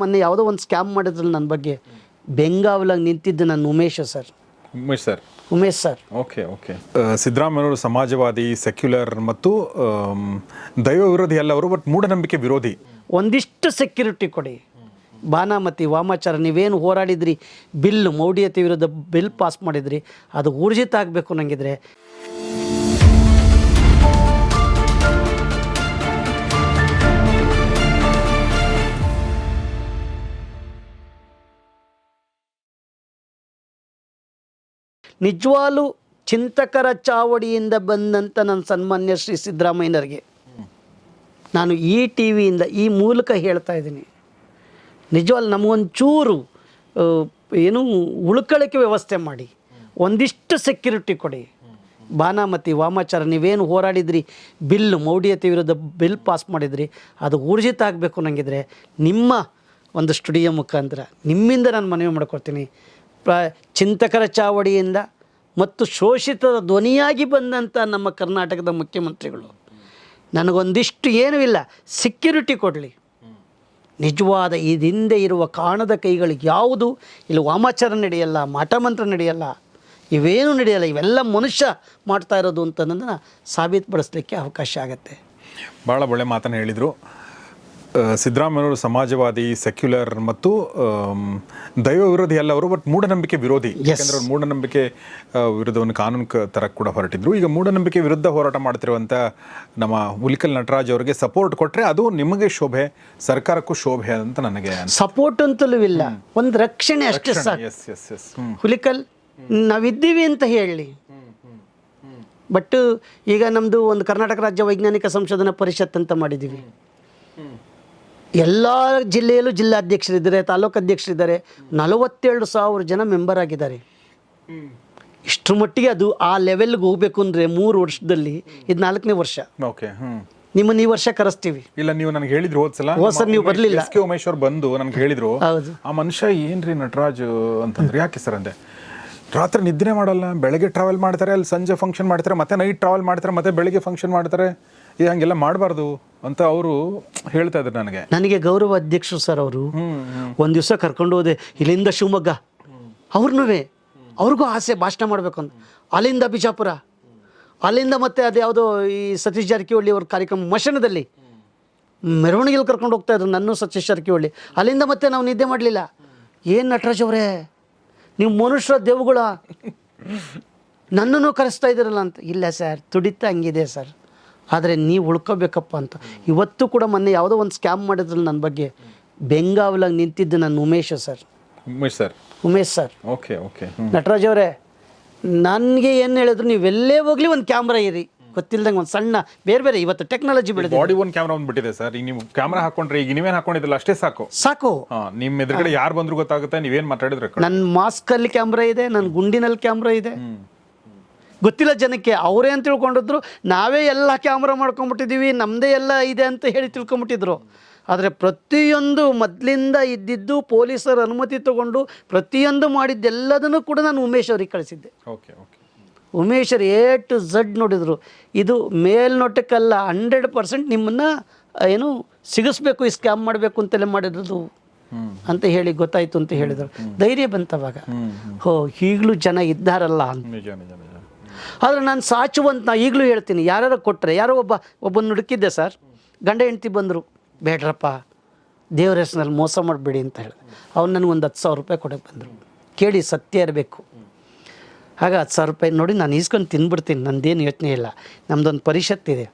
ಮೊನ್ನೆ ಯಾವುದೋ ಒಂದು ಸ್ಕ್ಯಾಮ್ ಮಾಡಿದ್ರಲ್ಲ ನನ್ನ ಬಗ್ಗೆ ಬೆಂಗಾವಲಾಗಿ ನಿಂತಿದ್ದು ನನ್ನ Umesha sir. Umesh sir. Umesh sir. Okay okay. ಸಿದ್ದರಾಮಯ್ಯವರು ಸಮಾಜವಾದಿ ಸೆಕ್ಯುಲರ್ ಮತ್ತು ಆಮ್, ದೈವ ವಿರೋಧಿ ಅಲ್ಲ ಅವರು ಬಟ್ ಮೂಢನಂಬಿಕೆ ವಿರೋಧಿ. ಒಂದಿಷ್ಟು ಸೆಕ್ಯೂರಿಟಿ ಕೊಡಿ. ಬಾನಾಮತಿ ವಾಮಾಚಾರ ನೀವೇನು ಹೋರಾಡಿದ್ರಿ ಬಿಲ್ ಮೌಢ್ಯತೆ ವಿರುದ್ಧ ಬಿಲ್ ಪಾಸ್ ಮಾಡಿದ್ರಿ ಅದು ಊರ್ಜಿತ ಆಗಬೇಕು ನಂಗಿದ್ರೆ ನಿಜವಾಗ್ಲೂ ಚಿಂತಕರ ಚಾವಡಿಯಿಂದ ಬಂದಂಥ ನನ್ನ ಸನ್ಮಾನ್ಯ ಶ್ರೀ ಸಿದ್ದರಾಮಯ್ಯನವರಿಗೆ. ನಾನು ಈ ಟಿ ವಿಯಿಂದ ಈ ಮೂಲಕ ಹೇಳ್ತಾ ಇದ್ದೀನಿ. ನಿಜವಾಗ್ಲೂ ನಮಗೊಂಚೂರು ಏನು ಉಳ್ಕೊಳ್ಳೋಕ್ಕೆ ವ್ಯವಸ್ಥೆ ಮಾಡಿ. ಒಂದಿಷ್ಟು ಸೆಕ್ಯೂರಿಟಿ ಕೊಡಿ. ಬಾನಾಮತಿ, ವಾಮಾಚಾರ, ನೀವೇನು ಹೋರಾಡಿದ್ರಿ, ಬಿಲ್, ಮೌಢ್ಯತೆ ವಿರುದ್ಧ ಬಿಲ್ ಪಾಸ್ ಮಾಡಿದ್ರಿ, ಅದು ಊರ್ಜಿತ ಆಗಬೇಕು ನನಗಿದ್ರೆ ನಿಮ್ಮ ಒಂದು ಸ್ಟುಡಿಯೋ ಮುಖಾಂತರ ನಿಮ್ಮಿಂದ ನಾನು ಮನವಿ ಮಾಡ್ಕೊಳ್ತೀನಿ. ಪ್ರ ಚಿಂತಕರ ಚಾವಡಿಯಿಂದ ಮತ್ತು ಶೋಷಿತರ ಧ್ವನಿಯಾಗಿ ಬಂದಂಥ ನಮ್ಮ ಕರ್ನಾಟಕದ ಮುಖ್ಯಮಂತ್ರಿಗಳು. ನನಗೊಂದಿಷ್ಟು ಏನೂ ಇಲ್ಲ. ಸೆಕ್ಯೂರಿಟಿ ಕೊಡಲಿ. ನಿಜವಾದ ಹಿಂದೆ ಇರುವ ಕಾಣದ ಕೈಗಳಿಗೆ ಯಾವುದು? ಇಲ್ಲಿ ವಾಮಾಚಾರ ನಡೆಯಲ್ಲ ಮಾಟಮಂತ್ರ ನಡೆಯಲ್ಲ, ಇವೇನು ನಡೆಯಲ್ಲ. ಇವೆಲ್ಲ ಮನುಷ್ಯ ಮಾಡ್ತಾ ಇರೋದು ಅಂತ ಸಾಬೀತುಪಡಿಸ್ಲಿಕ್ಕೆ ಅವಕಾಶ ಆಗುತ್ತೆ. ಭಾಳ ಒಳ್ಳೆ ಮಾತನ್ನು ಹೇಳಿದರು. ಸಿದ್ದರಾಮಯ್ಯವರು ಸಮಾಜವಾದಿ ಸೆಕ್ಯುಲರ್ ಮತ್ತು ದೈವ ವಿರೋಧಿ ಅಲ್ಲ ಅವರು ಬಟ್ ಮೂಢನಂಬಿಕೆ ವಿರೋಧಿ. ಯಾಕಂದ್ರೆ ಅವರು ಮೂಢನಂಬಿಕೆ ವಿರುದ್ಧ ವಿರುದ್ಧವನ್ನು ಕಾನೂನು ತರ ಕೂಡ ಹೊರಟಿದ್ರು. ಈಗ ಮೂಢನಂಬಿಕೆ ವಿರುದ್ಧ ಹೋರಾಟ ಮಾಡ್ತಿರುವಂಥ ನಮ್ಮ ಹುಲಿಕಲ್ ನಟರಾಜ್ ಅವರಿಗೆ ಸಪೋರ್ಟ್ ಕೊಟ್ಟರೆ ಅದು ನಿಮಗೆ ಶೋಭೆ ಸರ್ಕಾರಕ್ಕೂ ಶೋಭೆ ಅಂತ ನನಗೆ ಸಪೋರ್ಟ್ ಅಂತಲೂ ಇಲ್ಲ. ಒಂದು ರಕ್ಷಣೆ ಅಷ್ಟೇ ಹುಲಿಕಲ್ ನಾವಿದ್ದೀವಿ ಅಂತ ಹೇಳಿ. ಬಟ್ ಈಗ ನಮ್ಮದು ಒಂದು ಕರ್ನಾಟಕ ರಾಜ್ಯ ವೈಜ್ಞಾನಿಕ ಸಂಶೋಧನಾ ಪರಿಷತ್ ಅಂತ ಮಾಡಿದ್ದೀವಿ ಎಲ್ಲ ಜಿಲ್ಲೆಯಲ್ಲೂ ಜಿಲ್ಲಾಧ್ಯಕ್ಷರಿದ್ದಾರೆ ತಾಲೂಕು ಅಧ್ಯಕ್ಷರಿದ್ದಾರೆ. ನಲವತ್ತೆರಡು ಸಾವಿರ ಜನ ಮೆಂಬರ್ ಆಗಿದ್ದಾರೆ. ಇಷ್ಟರ ಮಟ್ಟಿಗೆ ಅದು ಆ ಲೆವೆಲ್ಗೆ ಹೋಗ್ಬೇಕು ಅಂದರೆ ಮೂರು ವರ್ಷದಲ್ಲಿ ಇದು ನಾಲ್ಕನೇ ವರ್ಷ. ಓಕೆ ನಿಮ್ಮನ್ನ ಈ ವರ್ಷ ಕರೆಸ್ತೀವಿ. ಇಲ್ಲ ನೀವು ನನಗೆ ಹೇಳಿದ್ರು ಹೋದ್ಸಲ ಹೋದ್ ಸಲ ನೀವು ಬರಲಿಲ್ಲ. ಎಸ್ ಕೆ ಉಮೇಶ್ ಅವ್ರು ಬಂದು ನನಗೆ ಹೇಳಿದ್ರು ಹೌದು. ಆ ಮನುಷ್ಯ ಏನ್ರಿ ನಟರಾಜ್ ಅಂತಂದ್ರೆ ಯಾಕೆ ಸರ್ ಅಂದೆ? ರಾತ್ರಿ ನಿದ್ರೆ ಮಾಡಲ್ಲ ಬೆಳಗ್ಗೆ ಟ್ರಾವೆಲ್ ಮಾಡ್ತಾರೆ ಅಲ್ಲಿ ಸಂಜೆ ಫಂಕ್ಷನ್ ಮಾಡ್ತಾರೆ ಮತ್ತೆ ನೈಟ್ ಟ್ರಾವೆಲ್ ಮಾಡ್ತಾರೆ ಮತ್ತೆ ಬೆಳಗ್ಗೆ ಫಂಕ್ಷನ್ ಮಾಡ್ತಾರೆ. ಇದು ಹಂಗೆಲ್ಲ ಮಾಡಬಾರ್ದು ಅಂತ ಅವರು ಹೇಳ್ತಾ ಇದ್ರು ನನಗೆ. ನನಗೆ ಗೌರವ ಅಧ್ಯಕ್ಷರು ಸರ್ ಅವರು. ಒಂದು ದಿವಸ ಕರ್ಕೊಂಡು ಹೋದೆ ಇಲ್ಲಿಂದ ಶಿವಮೊಗ್ಗ. ಅವ್ರನ್ನೂ ಅವ್ರಿಗೂ ಆಸೆ ಭಾಷಣ ಮಾಡಬೇಕು ಅಂತ. ಅಲ್ಲಿಂದ ಬಿಜಾಪುರ. ಅಲ್ಲಿಂದ ಮತ್ತೆ ಅದು ಯಾವುದೋ ಈ ಸತೀಶ್ ಜಾರಕಿಹೊಳಿ ಅವ್ರ ಕಾರ್ಯಕ್ರಮ ಮಶನದಲ್ಲಿ. ಮೆರವಣಿಗೆಯಲ್ಲಿ ಕರ್ಕೊಂಡು ಹೋಗ್ತಾ ಇದ್ರು ನನ್ನ ಸತೀಶ್ ಜಾರಕಿಹೊಳಿ. ಅಲ್ಲಿಂದ ಮತ್ತೆ ನಾವು ನಿದ್ದೆ ಮಾಡಲಿಲ್ಲ. ಏನು ನಟರಾಜ್ ಅವರೇ? ನೀವು ಮನುಷ್ಯರ ದೇವುಗಳ. ನನ್ನನ್ನು ಕರೆಸ್ತಾ ಇದ್ದೀರಲ್ಲ ಅಂತ. ಇಲ್ಲ ಸರ್ ತುಡಿತ ಹಂಗಿದೆ ಸರ್. ಆದರೆ ನೀವು ಉಳ್ಕೋಬೇಕಪ್ಪ ಅಂತ. ಇವತ್ತು ಕೂಡ ಮೊನ್ನೆ ಯಾವುದೋ ಒಂದು ಸ್ಕ್ಯಾಮ್ ಮಾಡಿದ್ರಲ್ಲಿ ನನ್ನ ಬಗ್ಗೆ. ಬೆಂಗಾವಲಾಗಿ ನಿಂತಿದ್ದು ನನ್ನ Umesh sir. Umesh sir. Umesh sir. Okay okay. Nataraj ಅವರೇ ನನಗೆ ಏನು ಹೇಳಿದ್ರು ನೀವೆಲ್ಲೇ ಹೋಗ್ಲಿ ಒಂದು ಕ್ಯಾಮ್ರಾ ಇರಿ. ಗೊತ್ತಿಲ್ಲದಂಗೆ ಒಂದು ಸಣ್ಣ ಬೇರೆ ಬೇರೆ ಇವತ್ತು ಟೆಕ್ನಾಲಜಿ ಬೆಳೆದಿದೆ. ಬಾಡಿ ಒಂದು ಕ್ಯಾಮ್ರಾ ಬಂದ್ಬಿಟ್ಟಿದೆ ಸರ್. ಈಗ ನೀವು ಕ್ಯಾಮ್ರಾ ಹಾಕೊಂಡ್ರೆ ಈಗ ನೀವೇನು ಹಾಕೊಂಡಿದ್ರಲ್ಲ ಅಷ್ಟೇ ಸಾಕು. ಸಾಕು. ಹಾ ನಿಮ್ಮ ಎದುರುಗಡೆ ಯಾರು ಬಂದ್ರು ಗೊತ್ತಾಗುತ್ತೆ ನೀವೇನು ಮಾತಾಡಿದ್ರೆ ನನ್ನ ಮಾಸ್ಕಲ್ಲಿ ಕ್ಯಾಮ್ರಾ ಇದೆ ನನ್ನ ಗುಂಡಿನಲ್ಲಿ ಕ್ಯಾಮ್ರಾ ಇದೆ. ಗೊತ್ತಿಲ್ಲ ಜನಕ್ಕೆ ಅವರೇ ಅಂತ ತಿಳ್ಕೊಂಡಿದ್ರು ನಾವೇ ಎಲ್ಲ ಕ್ಯಾಮ್ರಾ ಮಾಡ್ಕೊಂಬಿಟ್ಟಿದ್ದೀವಿ ನಮ್ಮದೇ ಎಲ್ಲ ಇದೆ ಅಂತ ಹೇಳಿ ತಿಳ್ಕೊಂಬಿಟ್ಟಿದ್ರು. ಆದರೆ ಪ್ರತಿಯೊಂದು ಮೊದಲಿಂದ ಇದ್ದಿದ್ದು ಪೊಲೀಸರ ಅನುಮತಿ ತಗೊಂಡು ಪ್ರತಿಯೊಂದು ಮಾಡಿದ್ದೆಲ್ಲದನ್ನು ಕೂಡ ನಾನು ಉಮೇಶ್ ಅವ್ರಿಗೆ ಕಳಿಸಿದ್ದೆ. Okay okay. ಉಮೇಶರು A to Z ನೋಡಿದರು ಇದು ಮೇಲ್ನೋಟಕ್ಕಲ್ಲ ಹಂಡ್ರೆಡ್ ಪರ್ಸೆಂಟ್ ನಿಮ್ಮನ್ನು ಏನು ಸಿಗಿಸ್ಬೇಕು ಈ ಸ್ಕ್ಯಾಮ್ ಮಾಡಬೇಕು ಅಂತೆಲ್ಲ ಮಾಡಿರೋದು ಅಂತ ಹೇಳಿ ಗೊತ್ತಾಯ್ತು ಅಂತ ಹೇಳಿದರು. ಧೈರ್ಯ ಬಂತವಾಗ ಹೋ ಈಗಲೂ ಜನ ಇದ್ದಾರಲ್ಲ ಅಂತ. ಆದರೆ ನಾನು ಸಾಚುವಂತ ನಾ ಈಗಲೂ ಹೇಳ್ತೀನಿ. ಯಾರು ಕೊಟ್ಟರೆ ಯಾರೋ ಒಬ್ಬ, ಒಬ್ಬನ ಹುಡುಕಿದ್ದೆ ಸರ್ ಗಂಡ ಹೆಂಡ್ತಿ ಬಂದರು, ಬೇಡ್ರಪ್ಪ, ದೇವ್ರ ಹೆಸರಲ್ಲಿ ಮೋಸ ಮಾಡಬೇಡಿ ಅಂತ ಹೇಳಿದೆ. ಅವ್ನು ನನಗೆ ಒಂದು ಹತ್ತು ಸಾವಿರ ರೂಪಾಯಿ ಕೊಡೋಕ್ಕೆ ಬಂದರು. ಕೇಳಿ ಸತ್ಯ ಇರಬೇಕು. ಆಗ ಹತ್ತು ಸಾವಿರ ರೂಪಾಯಿ ನೋಡಿ ನಾನು ಈಸ್ಕೊಂಡು ತಿನ್ಬಿಡ್ತೀನಿ, ನಂದೇನು ಯೋಚನೆ ಇಲ್ಲ. ನಮ್ಮದೊಂದು ಪರಿಷತ್ತಿದೆ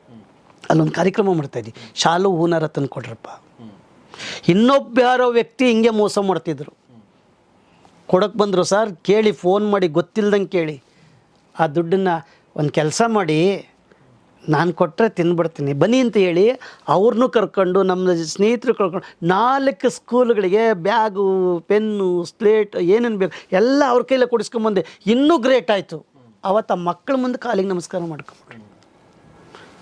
ಅಲ್ಲೊಂದು ಕಾರ್ಯಕ್ರಮ ಮಾಡ್ತಾಯಿದ್ವಿ ಶಾಲು, ಹೂನಾರ ತಂದು ಕೊಡ್ರಪ್ಪ. ಇನ್ನೊಬ್ಬ ಯಾರೋ ವ್ಯಕ್ತಿ ಹಿಂಗೆ ಮೋಸ ಮಾಡ್ತಿದ್ರು. ಕೊಡಕ್ಕೆ ಬಂದರು ಸರ್ ಕೇಳಿ ಫೋನ್ ಮಾಡಿ, ಗೊತ್ತಿಲ್ದಂಗೆ ಕೇಳಿ. ಆ ದುಡ್ಡನ್ನು ಒಂದು ಕೆಲಸ ಮಾಡಿ ನಾನು ಕೊಟ್ಟರೆ ತಿನ್ಬಿಡ್ತೀನಿ. ಬನ್ನಿ ಅಂತ ಹೇಳಿ ಅವ್ರನ್ನೂ ಕರ್ಕೊಂಡು ನಮ್ಮ ಸ್ನೇಹಿತರು ಕರ್ಕೊಂಡು, ನಾಲ್ಕು ಸ್ಕೂಲ್ಗಳಿಗೆ ಬ್ಯಾಗು, ಪೆನ್ನು, ಸ್ಲೇಟ್ ಏನೇನು ಬೇಕು ಎಲ್ಲ ಅವ್ರ ಕೈಲೇ ಕೊಡಿಸ್ಕೊಂಬಂದೆ. ಇನ್ನೂ ಗ್ರೇಟ್ ಆಯಿತು. ಅವತ್ತು ಮಕ್ಕಳ ಮುಂದೆ ಕಾಲಿಗೆ ನಮಸ್ಕಾರ ಮಾಡ್ಕೊಂಬಿಟ್ರು.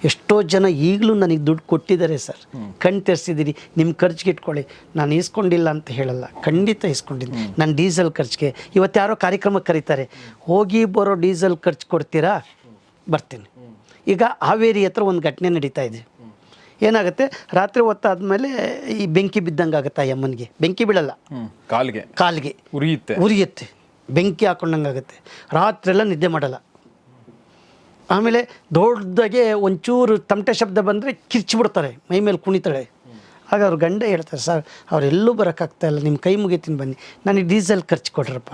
ಎಷ್ಟೋ ಜನ ಈಗಲೂ ನನಗೆ ದುಡ್ಡು ಕೊಟ್ಟಿದ್ದಾರೆ ಸರ್. ಕಣ್ಣು ತೆರೆಸಿದ್ದೀರಿ ನಿಮ್ಮ ಖರ್ಚಿಗೆ ಇಟ್ಕೊಳ್ಳಿ. ನಾನು ಇಸ್ಕೊಂಡಿಲ್ಲ ಅಂತ ಹೇಳಲ್ಲ. ಖಂಡಿತ ಇಸ್ಕೊಂಡಿದ್ದೀನಿ ನಾನು ಡೀಸೆಲ್ ಖರ್ಚಿಗೆ. ಇವತ್ತು ಯಾರೋ ಕಾರ್ಯಕ್ರಮಕ್ಕೆ ಕರೀತಾರೆ. ಹೋಗಿ ಬರೋ ಡೀಸೆಲ್ ಖರ್ಚು ಕೊಡ್ತೀರಾ? ಬರ್ತೀನಿ. ಈಗ ಹಾವೇರಿ ಹತ್ರ ಒಂದು ಘಟನೆ ನಡೀತಾ ಇದೆ. ಏನಾಗುತ್ತೆ? ರಾತ್ರಿ ಹೊತ್ತಾದ್ಮೇಲೆ ಈ ಬೆಂಕಿ ಬಿದ್ದಂಗೆ ಆಗುತ್ತೆ ಆ ಯಮ್ಮನಿಗೆ ಬೆಂಕಿ ಬೀಳಲ್ಲ. ಕಾಲಿಗೆ. ಕಾಲಿಗೆ. ಉರಿಯುತ್ತೆ. ಉರಿಯುತ್ತೆ. ಬೆಂಕಿ ಹಾಕೊಂಡಂಗೆ ಆಗುತ್ತೆ. ರಾತ್ರಿ ಎಲ್ಲ ನಿದ್ದೆ ಮಾಡಲ್ಲ. ಆಮೇಲೆ ದೊಡ್ಡದಾಗೆ ಒಂಚೂರು ತಮಟೆ ಶಬ್ದ ಬಂದರೆ ಕಿರ್ಚಿಬಿಡ್ತಾರೆ ಮೈ ಮೇಲೆ ಕುಣಿತಾಳೆ. ಆಗ ಅವ್ರು ಗಂಡ ಹೇಳ್ತಾರೆ ಸರ್ ಅವರೆಲ್ಲೂ ಬರೋಕ್ಕಾಗ್ತಾ ಇಲ್ಲ ನಿಮ್ಮ ಕೈ ಮುಗಿತೀನಿ ಬನ್ನಿ. ನನಗೆ ಡೀಸೆಲ್ ಖರ್ಚು ಕೊಡ್ರಪ್ಪ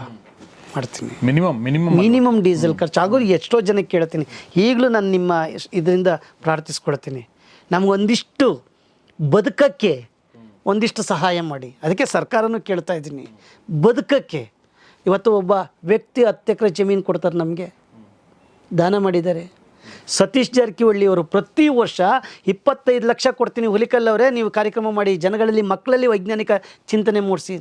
ಮಾಡ್ತೀನಿ. ಮಿನಿಮಮ್ ಮಿನಿಮಮ್ ಮಿನಿಮಮ್ ಡೀಸೆಲ್ ಖರ್ಚು. ಆಗೋರು ಎಷ್ಟೋ ಜನಕ್ಕೆ ಕೇಳ್ತೀನಿ ಈಗಲೂ ನಾನು ನಿಮ್ಮ ಇದರಿಂದ ಪ್ರಾರ್ಥಿಸ್ಕೊಳ್ತೀನಿ ನಮಗೊಂದಿಷ್ಟು ಬದುಕಕ್ಕೆ ಒಂದಿಷ್ಟು ಸಹಾಯ ಮಾಡಿ. ಅದಕ್ಕೆ ಸರ್ಕಾರನೂ ಕೇಳ್ತಾ ಇದ್ದೀನಿ ಬದುಕಕ್ಕೆ. ಇವತ್ತು ಒಬ್ಬ ವ್ಯಕ್ತಿ ಹತ್ತು ಎಕರೆ ಜಮೀನು ಕೊಡ್ತಾರೆ ನಮಗೆ. ದಾನ ಮಾಡಿದ್ದಾರೆ. ಸತೀಶ್ ಜಾರಕಿಹೊಳ್ಳಿ ಅವರು ಪ್ರತಿ ವರ್ಷ ಇಪ್ಪತ್ತೈದು ಲಕ್ಷ ಕೊಡ್ತೀನಿ ಹುಲಿಕಲ್ಲವರೇ ನೀವು ಕಾರ್ಯಕ್ರಮ ಮಾಡಿ ಜನಗಳಲ್ಲಿ ಮಕ್ಕಳಲ್ಲಿ ವೈಜ್ಞಾನಿಕ ಚಿಂತನೆ ಮೂಡಿಸಿ.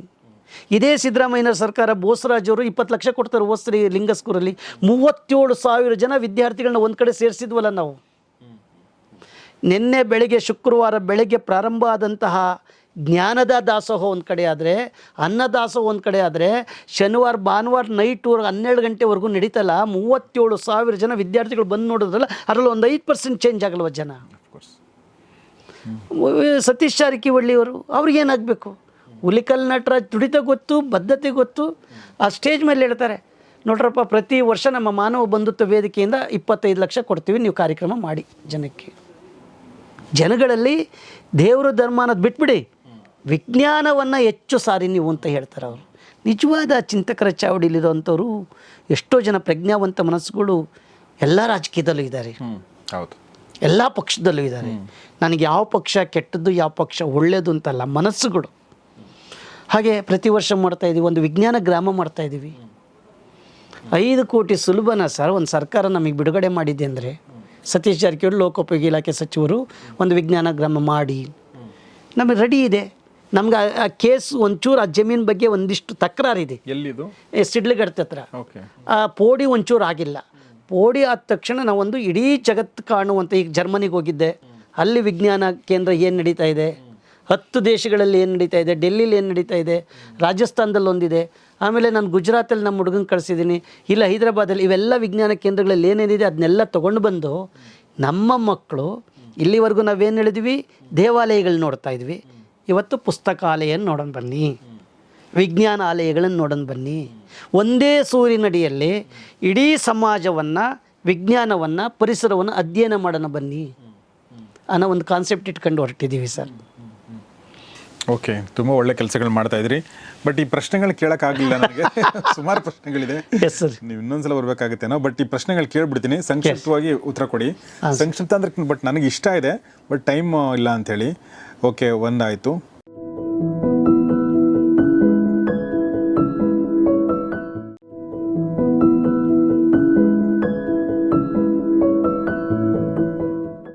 ಇದೇ ಸಿದ್ದರಾಮಯ್ಯ ಸರ್ಕಾರ, ಬೋಸರಾಜ್ ಅವರು ಇಪ್ಪತ್ತು ಲಕ್ಷ ಕೊಡ್ತಾರೆ ಓಸ್ರಿ ಲಿಂಗಸ್ಕೂರಲ್ಲಿ. ಮೂವತ್ತೇಳು ಸಾವಿರ ಜನ ವಿದ್ಯಾರ್ಥಿಗಳನ್ನ ಒಂದು ಕಡೆ ಸೇರಿಸಿದ್ವಲ್ಲ ನಾವು. ನಿನ್ನೆ ಬೆಳಗ್ಗೆ ಶುಕ್ರವಾರ ಬೆಳಗ್ಗೆ ಪ್ರಾರಂಭ ಆದಂತಹ ಜ್ಞಾನದ ದಾಸೋಹ ಒಂದು ಕಡೆ ಆದರೆ ಅನ್ನದಾಸೋಹ ಒಂದು ಕಡೆ ಆದರೆ ಶನಿವಾರ ಭಾನುವಾರ ನೈಟ್ ಹನ್ನೆರಡು ಗಂಟೆವರೆಗೂ ನಡೀತಲ್ಲ ಮೂವತ್ತೇಳು ಸಾವಿರ ಜನ ವಿದ್ಯಾರ್ಥಿಗಳು ಬಂದು ನೋಡಿದ್ರಲ್ಲ ಅದರಲ್ಲಿ ಒಂದು ಐದು ಪರ್ಸೆಂಟ್ ಚೇಂಜ್ ಆಗಲ್ವ ಜನ? ಸತೀಶ್ ಜಾರಕಿಹೊಳಿ ಅವರು ಅವ್ರಿಗೇನಾಗಬೇಕು ಹುಲಿಕಲ್ ನಟರಾಜ್ ತುಡಿತ ಗೊತ್ತು ಬದ್ಧತೆ ಗೊತ್ತು ಆ ಸ್ಟೇಜ್ ಮೇಲೆ ಹೇಳ್ತಾರೆ ನೋಡ್ರಪ್ಪ ಪ್ರತಿ ವರ್ಷ ನಮ್ಮ ಮಾನವ ಬಂಧುತ್ವ ವೇದಿಕೆಯಿಂದ ಇಪ್ಪತ್ತೈದು ಲಕ್ಷ ಕೊಡ್ತೀವಿ ನೀವು ಕಾರ್ಯಕ್ರಮ ಮಾಡಿ ಜನಕ್ಕೆ. ಜನಗಳಲ್ಲಿ ದೇವರು ಧರ್ಮ ಅನ್ನೋದು ಬಿಟ್ಬಿಡಿ. ವಿಜ್ಞಾನವನ್ನು ಹೆಚ್ಚು ಸಾರಿ ನೀವು ಅಂತ ಹೇಳ್ತಾರೆ ಅವರು. ನಿಜವಾದ ಚಿಂತಕರ ಚಾವಡಿಲಿರುವಂಥವ್ರು ಎಷ್ಟೋ ಜನ ಪ್ರಜ್ಞಾವಂತ ಮನಸ್ಸುಗಳು ಎಲ್ಲ ರಾಜಕೀಯದಲ್ಲೂ ಇದ್ದಾರೆ. ಹೌದು. ಎಲ್ಲ ಪಕ್ಷದಲ್ಲೂ ಇದ್ದಾರೆ. ನನಗೆ ಯಾವ ಪಕ್ಷ ಕೆಟ್ಟದ್ದು ಯಾವ ಪಕ್ಷ ಒಳ್ಳೆಯದು ಅಂತಲ್ಲ ಮನಸ್ಸುಗಳು. ಹಾಗೆ ಪ್ರತಿ ವರ್ಷ ಮಾಡ್ತಾ ಇದ್ದೀವಿ ಒಂದು ವಿಜ್ಞಾನ ಗ್ರಾಮ ಮಾಡ್ತಾ ಇದ್ದೀವಿ ಐದು ಕೋಟಿ ಸುಲಭನ ಸರ್ ಒಂದು ಸರ್ಕಾರ ನಮಗೆ ಬಿಡುಗಡೆ ಮಾಡಿದೆ ಅಂದರೆ ಸತೀಶ್ ಜಾರಕಿಹೊಳಿ ಲೋಕೋಪಯೋಗಿ ಇಲಾಖೆ ಸಚಿವರು ಒಂದು ವಿಜ್ಞಾನ ಗ್ರಾಮ ಮಾಡಿ. ನಮಗೆ ರೆಡಿ ಇದೆ. ನಮ್ಗೆ ಆ- ಕೇಸ್ ಒಂಚೂರು ಆ ಜಮೀನು ಬಗ್ಗೆ ಒಂದಿಷ್ಟು ತಕರಾರಿದೆ. ಎಲ್ಲಿದು? ಸಿಡ್ಲಗಡ್ತ ಹತ್ರ. ಓಕೆ. ಆ ಪೋಡಿ ಒಂಚೂರು ಆಗಿಲ್ಲ. ಪೋಡಿ ಆದ ತಕ್ಷಣ ನಾವೊಂದು ಇಡೀ ಜಗತ್ತು ಕಾಣುವಂಥ ಈಗ ಜರ್ಮನಿಗೆ ಹೋಗಿದ್ದೆ. ಅಲ್ಲಿ ವಿಜ್ಞಾನ ಕೇಂದ್ರ ಏನು ನಡೀತಾ ಇದೆ? ಹತ್ತು ದೇಶಗಳಲ್ಲಿ ಏನು ನಡೀತಾ ಇದೆ? ಡೆಲ್ಲಿಲಿ ಏನು ನಡೀತಾ ಇದೆ? ರಾಜಸ್ಥಾನದಲ್ಲಿ ಒಂದಿದೆ. ಆಮೇಲೆ ನಾನು ಗುಜರಾತಲ್ಲಿ ನಮ್ಮ ಹುಡುಗನ ಕಳಿಸಿದ್ದೀನಿ ಇಲ್ಲ ಹೈದರಾಬಾದಲ್ಲಿ ಇವೆಲ್ಲ ವಿಜ್ಞಾನ ಕೇಂದ್ರಗಳಲ್ಲಿ ಏನೇನಿದೆ ಅದನ್ನೆಲ್ಲ ತೊಗೊಂಡು ಬಂದು ನಮ್ಮ ಮಕ್ಕಳು ಇಲ್ಲಿವರೆಗೂ ನಾವೇನು ಹೇಳಿದ್ವಿ? ದೇವಾಲಯಗಳು ನೋಡ್ತಾ ಇದ್ವಿ. ಇವತ್ತು ಪುಸ್ತಕಾಲಯನ್ನು ನೋಡೋಣ ಬನ್ನಿ. ವಿಜ್ಞಾನಾಲಯಗಳನ್ನು ನೋಡೋಣ ಬನ್ನಿ. ಒಂದೇ ಸೂರಿನಡಿಯಲ್ಲಿ ಇಡೀ ಸಮಾಜವನ್ನು ವಿಜ್ಞಾನವನ್ನು ಪರಿಸರವನ್ನು ಅಧ್ಯಯನ ಮಾಡೋಣ ಬನ್ನಿ. ಅನ್ನೋ ಒಂದು ಕಾನ್ಸೆಪ್ಟ್ ಇಟ್ಕೊಂಡು ಹೊರಟಿದ್ದೀವಿ ಸರ್. ಓಕೆ ತುಂಬ ಒಳ್ಳೆ ಕೆಲಸಗಳು ಮಾಡ್ತಾ ಇದ್ರಿ. ಬಟ್ ಈ ಪ್ರಶ್ನೆಗಳು ಕೇಳೋಕ್ಕಾಗಲಿಲ್ಲ ನನಗೆ ಸುಮಾರು ಪ್ರಶ್ನೆಗಳಿದೆ. ಎಸ್ ಸರ್ ನೀವು ಇನ್ನೊಂದ್ಸಲ ನಾವು ಬಟ್ ಈ ಪ್ರಶ್ನೆಗಳು ಕೇಳ್ಬಿಡ್ತೀನಿ. ಸಂಕ್ಷಿಪ್ತವಾಗಿ ಉತ್ತರ ಕೊಡಿ. ಸಂಕ್ಷಿಪ್ತ ಅಂದ್ರೆ ಬಟ್ ನನಗೆ ಇಷ್ಟ ಇದೆ ಬಟ್ ಟೈಮ್ ಇಲ್ಲ ಅಂಥೇಳಿ. ಓಕೆ ಒಂದಾಯಿತು.